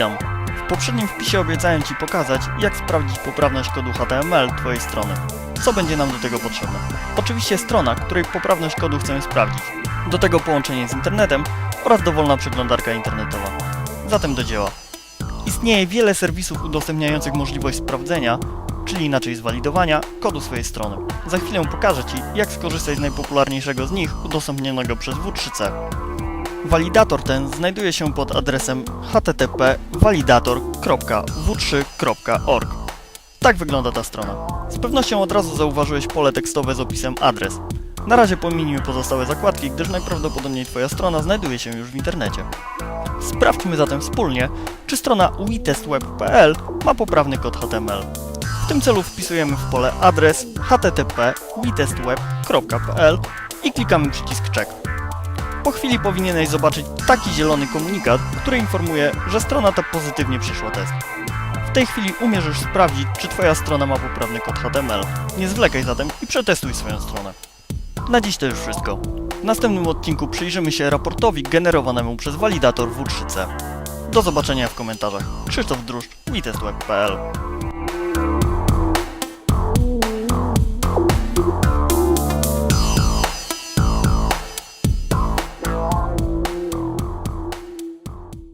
Witam. W poprzednim wpisie obiecałem Ci pokazać, jak sprawdzić poprawność kodu HTML Twojej strony. Co będzie nam do tego potrzebne? Oczywiście strona, której poprawność kodu chcemy sprawdzić. Do tego połączenie z internetem oraz dowolna przeglądarka internetowa. Zatem do dzieła. Istnieje wiele serwisów udostępniających możliwość sprawdzenia, czyli inaczej zwalidowania, kodu swojej strony. Za chwilę pokażę Ci, jak skorzystać z najpopularniejszego z nich, udostępnionego przez W3C. Walidator ten znajduje się pod adresem http validator.w3.org. Tak wygląda ta strona. Z pewnością od razu zauważyłeś pole tekstowe z opisem adres. Na razie pominijmy pozostałe zakładki, gdyż najprawdopodobniej Twoja strona znajduje się już w internecie. Sprawdźmy zatem wspólnie, czy strona witestweb.pl ma poprawny kod HTML. W tym celu wpisujemy w pole adres http witestweb.pl i klikamy przycisk check. Po chwili powinieneś zobaczyć taki zielony komunikat, który informuje, że strona ta pozytywnie przeszła test. W tej chwili umierzysz sprawdzić, czy Twoja strona ma poprawny kod HTML. Nie zwlekaj zatem i przetestuj swoją stronę. Na dziś to już wszystko. W następnym odcinku przyjrzymy się raportowi generowanemu przez walidator W3C. Do zobaczenia w komentarzach. Krzysztof Druszcz, witestweb.pl